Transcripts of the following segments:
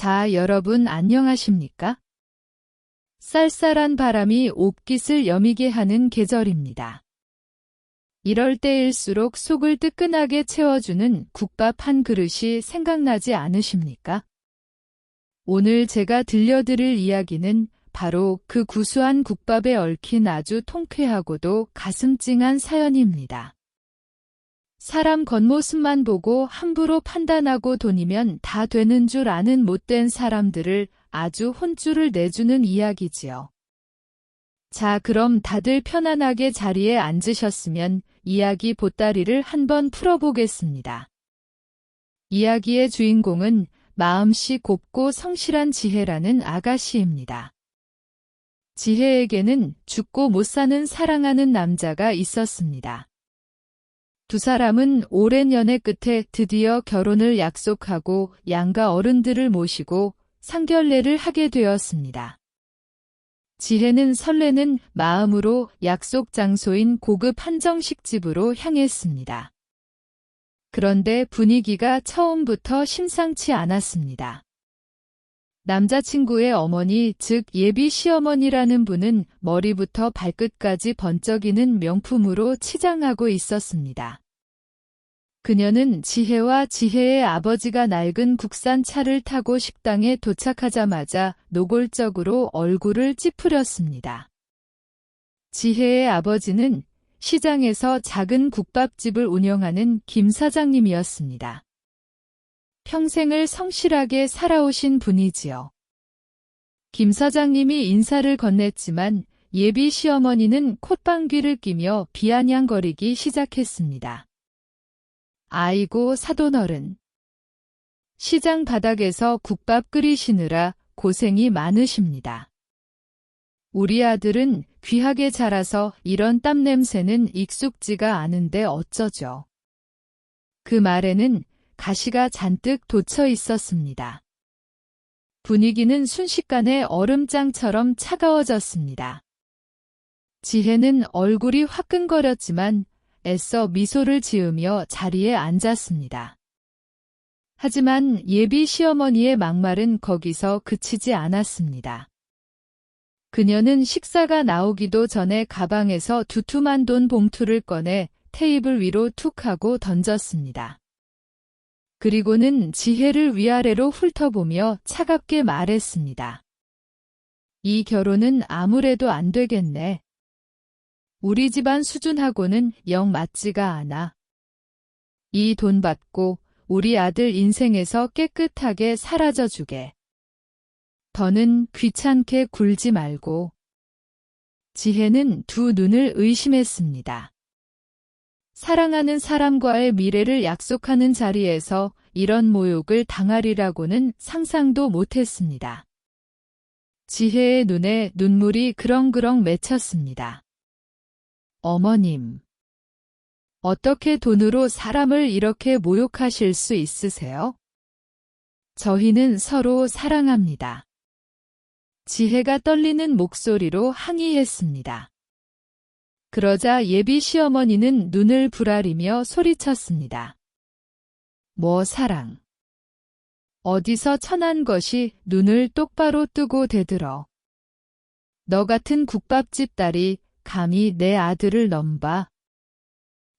자, 여러분 안녕하십니까? 쌀쌀한 바람이 옷깃을 여미게 하는 계절입니다. 이럴 때일수록 속을 뜨끈하게 채워주는 국밥 한 그릇이 생각나지 않으십니까? 오늘 제가 들려드릴 이야기는 바로 그 구수한 국밥에 얽힌 아주 통쾌하고도 가슴 찡한 사연입니다. 사람 겉모습만 보고 함부로 판단하고 돈이면 다 되는 줄 아는 못된 사람들을 아주 혼쭐을 내주는 이야기지요. 자, 그럼 다들 편안하게 자리에 앉으셨으면 이야기 보따리를 한번 풀어보겠습니다. 이야기의 주인공은 마음씨 곱고 성실한 지혜라는 아가씨입니다. 지혜에게는 죽고 못 사는 사랑하는 남자가 있었습니다. 두 사람은 오랜 연애 끝에 드디어 결혼을 약속하고 양가 어른들을 모시고 상견례를 하게 되었습니다. 지혜는 설레는 마음으로 약속 장소인 고급 한정식 집으로 향했습니다. 그런데 분위기가 처음부터 심상치 않았습니다. 남자친구의 어머니, 즉 예비 시어머니라는 분은 머리부터 발끝까지 번쩍이는 명품으로 치장하고 있었습니다. 그녀는 지혜와 지혜의 아버지가 낡은 국산 차를 타고 식당에 도착하자마자 노골적으로 얼굴을 찌푸렸습니다. 지혜의 아버지는 시장에서 작은 국밥집을 운영하는 김 사장님이었습니다. 평생을 성실하게 살아오신 분이지요. 김 사장님이 인사를 건넸지만 예비 시어머니는 콧방귀를 끼며 비아냥거리기 시작했습니다. 아이고 사돈어른. 시장 바닥에서 국밥 끓이시느라 고생이 많으십니다. 우리 아들은 귀하게 자라서 이런 땀 냄새는 익숙지가 않은데 어쩌죠. 그 말에는 가시가 잔뜩 돋쳐 있었습니다. 분위기는 순식간에 얼음장처럼 차가워졌습니다. 지혜는 얼굴이 화끈거렸지만 애써 미소를 지으며 자리에 앉았습니다. 하지만 예비 시어머니의 막말은 거기서 그치지 않았습니다. 그녀는 식사가 나오기도 전에 가방에서 두툼한 돈 봉투를 꺼내 테이블 위로 툭 하고 던졌습니다. 그리고는 지혜를 위아래로 훑어보며 차갑게 말했습니다. 이 결혼은 아무래도 안 되겠네. 우리 집안 수준하고는 영 맞지가 않아. 이 돈 받고 우리 아들 인생에서 깨끗하게 사라져 주게. 더는 귀찮게 굴지 말고. 지혜는 두 눈을 의심했습니다. 사랑하는 사람과의 미래를 약속하는 자리에서 이런 모욕을 당하리라고는 상상도 못했습니다. 지혜의 눈에 눈물이 그렁그렁 맺혔습니다. 어머님. 어떻게 돈으로 사람을 이렇게 모욕하실 수 있으세요? 저희는 서로 사랑합니다. 지혜가 떨리는 목소리로 항의했습니다. 그러자 예비 시어머니는 눈을 부라리며 소리쳤습니다. 뭐 사랑. 어디서 천한 것이 눈을 똑바로 뜨고 대들어. 너 같은 국밥집 딸이 감히 내 아들을 넘봐.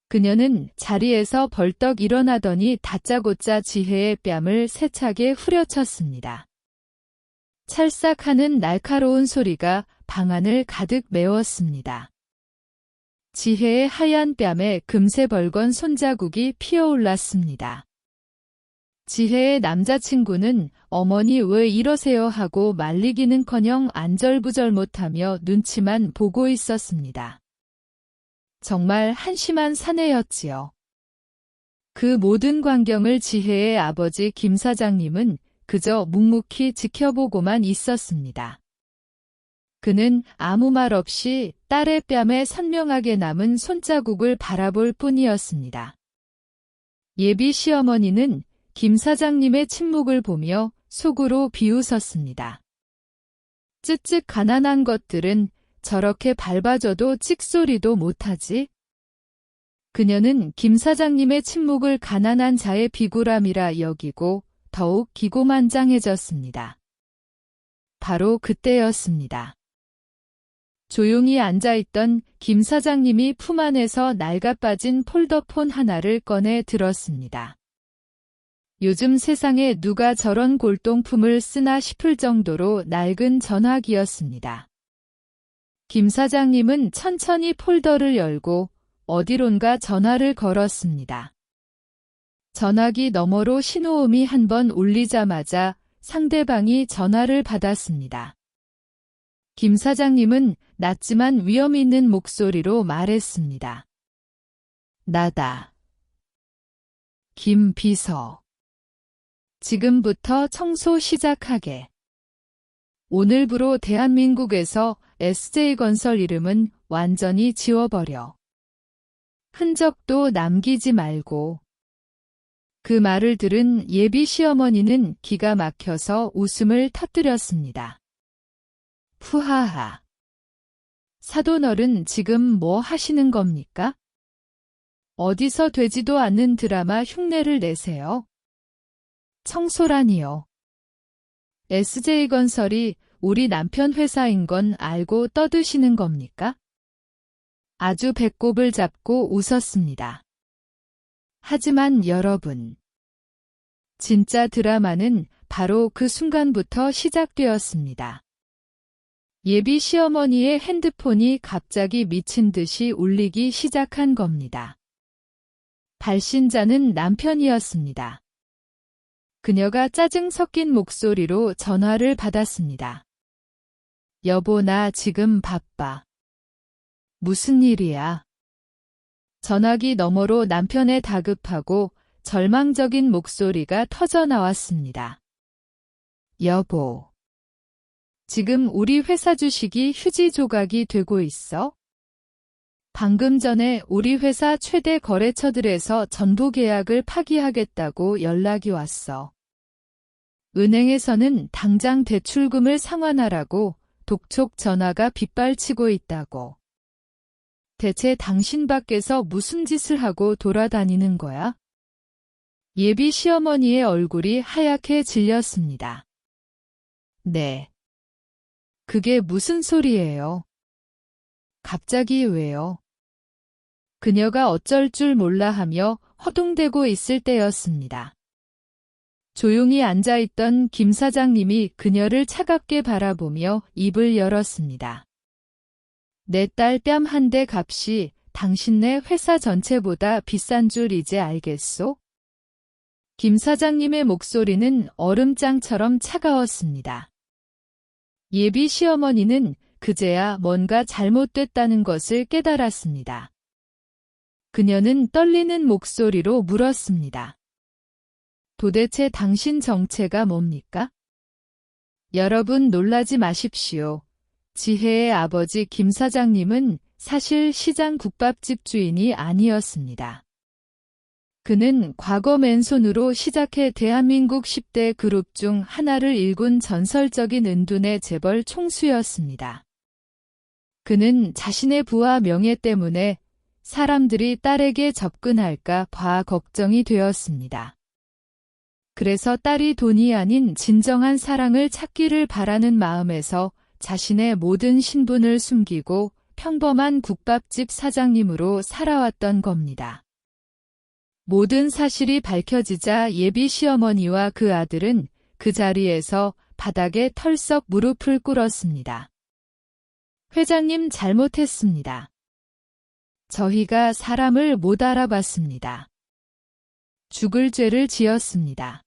그녀는 자리에서 벌떡 일어나더니 다짜고짜 지혜의 뺨을 세차게 후려쳤습니다. 찰싹하는 날카로운 소리가 방 안을 가득 메웠습니다. 지혜의 하얀 뺨에 금세 벌건 손자국이 피어올랐습니다. 지혜의 남자친구는 어머니 왜 이러세요 하고 말리기는커녕 안절부절 못하며 눈치만 보고 있었습니다. 정말 한심한 사내였지요. 그 모든 광경을 지혜의 아버지 김 사장님은 그저 묵묵히 지켜보고만 있었습니다. 그는 아무 말 없이 딸의 뺨에 선명하게 남은 손자국을 바라볼 뿐이었습니다. 예비 시어머니는 김 사장님의 침묵을 보며 속으로 비웃었습니다. 쯧쯧 가난한 것들은 저렇게 밟아줘도 찍소리도 못하지? 그녀는 김 사장님의 침묵을 가난한 자의 비굴함이라 여기고 더욱 기고만장해졌습니다. 바로 그때였습니다. 조용히 앉아있던 김 사장님이 품 안에서 낡아 빠진 폴더폰 하나를 꺼내 들었습니다. 요즘 세상에 누가 저런 골동품을 쓰나 싶을 정도로 낡은 전화기였습니다. 김 사장님은 천천히 폴더를 열고 어디론가 전화를 걸었습니다. 전화기 너머로 신호음이 한 번 울리자마자 상대방이 전화를 받았습니다. 김 사장님은 낮지만 위험 있는 목소리로 말했습니다. 나다. 김 비서. 지금부터 청소 시작하게. 오늘부로 대한민국에서 SJ건설 이름은 완전히 지워버려. 흔적도 남기지 말고. 그 말을 들은 예비 시어머니는 기가 막혀서 웃음을 터뜨렸습니다. 푸하하. 사돈어른 지금 뭐 하시는 겁니까? 어디서 되지도 않는 드라마 흉내를 내세요. 청소라니요. SJ건설이 우리 남편 회사인 건 알고 떠드시는 겁니까? 아주 배꼽을 잡고 웃었습니다. 하지만 여러분, 진짜 드라마는 바로 그 순간부터 시작되었습니다. 예비 시어머니의 핸드폰이 갑자기 미친 듯이 울리기 시작한 겁니다. 발신자는 남편이었습니다. 그녀가 짜증 섞인 목소리로 전화를 받았습니다. 여보, 나 지금 바빠. 무슨 일이야? 전화기 너머로 남편의 다급하고 절망적인 목소리가 터져 나왔습니다. 여보. 지금 우리 회사 주식이 휴지 조각이 되고 있어? 방금 전에 우리 회사 최대 거래처들에서 전부 계약을 파기하겠다고 연락이 왔어. 은행에서는 당장 대출금을 상환하라고 독촉 전화가 빗발치고 있다고. 대체 당신 밖에서 무슨 짓을 하고 돌아다니는 거야? 예비 시어머니의 얼굴이 하얗게 질렸습니다. 네. 그게 무슨 소리예요? 갑자기 왜요? 그녀가 어쩔 줄 몰라 하며 허둥대고 있을 때였습니다. 조용히 앉아있던 김 사장님이 그녀를 차갑게 바라보며 입을 열었습니다. 내 딸 뺨 한 대 값이 당신네 회사 전체보다 비싼 줄 이제 알겠소? 김 사장님의 목소리는 얼음장처럼 차가웠습니다. 예비 시어머니는 그제야 뭔가 잘못됐다는 것을 깨달았습니다. 그녀는 떨리는 목소리로 물었습니다. 도대체 당신 정체가 뭡니까? 여러분 놀라지 마십시오. 지혜의 아버지 김 사장님은 사실 시장 국밥집 주인이 아니었습니다. 그는 과거 맨손으로 시작해 대한민국 10대 그룹 중 하나를 일군 전설적인 은둔의 재벌 총수였습니다. 그는 자신의 부와 명예 때문에 사람들이 딸에게 접근할까 봐 걱정이 되었습니다. 그래서 딸이 돈이 아닌 진정한 사랑을 찾기를 바라는 마음에서 자신의 모든 신분을 숨기고 평범한 국밥집 사장님으로 살아왔던 겁니다. 모든 사실이 밝혀지자 예비 시어머니와 그 아들은 그 자리에서 바닥에 털썩 무릎을 꿇었습니다. 회장님 잘못했습니다. 저희가 사람을 못 알아봤습니다. 죽을 죄를 지었습니다.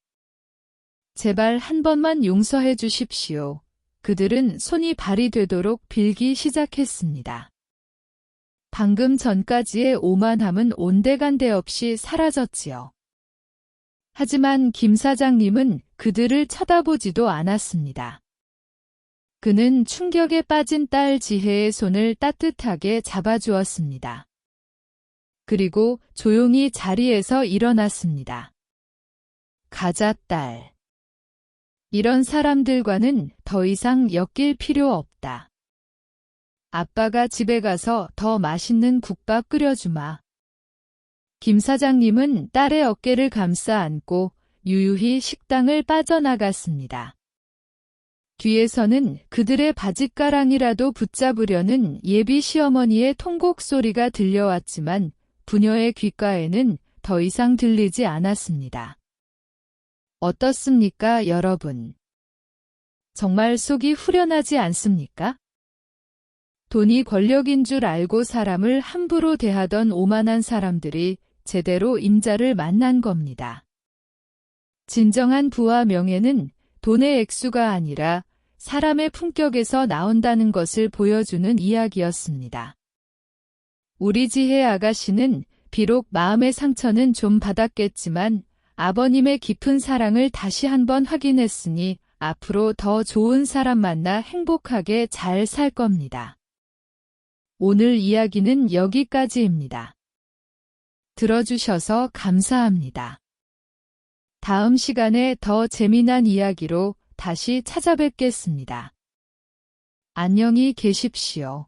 제발 한 번만 용서해 주십시오. 그들은 손이 발이 되도록 빌기 시작했습니다. 방금 전까지의 오만함은 온데간데 없이 사라졌지요. 하지만 김 사장님은 그들을 쳐다보지도 않았습니다. 그는 충격에 빠진 딸 지혜의 손을 따뜻하게 잡아주었습니다. 그리고 조용히 자리에서 일어났습니다. 가자 딸. 이런 사람들과는 더 이상 엮일 필요 없다. 아빠가 집에 가서 더 맛있는 국밥 끓여주마. 김 사장님은 딸의 어깨를 감싸 안고 유유히 식당을 빠져나갔습니다. 뒤에서는 그들의 바짓가랑이라도 붙잡으려는 예비 시어머니의 통곡 소리가 들려왔지만 부녀의 귓가에는 더 이상 들리지 않았습니다. 어떻습니까, 여러분? 정말 속이 후련하지 않습니까? 돈이 권력인 줄 알고 사람을 함부로 대하던 오만한 사람들이 제대로 임자를 만난 겁니다. 진정한 부와 명예는 돈의 액수가 아니라 사람의 품격에서 나온다는 것을 보여주는 이야기였습니다. 우리 지혜 아가씨는 비록 마음의 상처는 좀 받았겠지만 아버님의 깊은 사랑을 다시 한번 확인했으니 앞으로 더 좋은 사람 만나 행복하게 잘 살 겁니다. 오늘 이야기는 여기까지입니다. 들어주셔서 감사합니다. 다음 시간에 더 재미난 이야기로 다시 찾아뵙겠습니다. 안녕히 계십시오.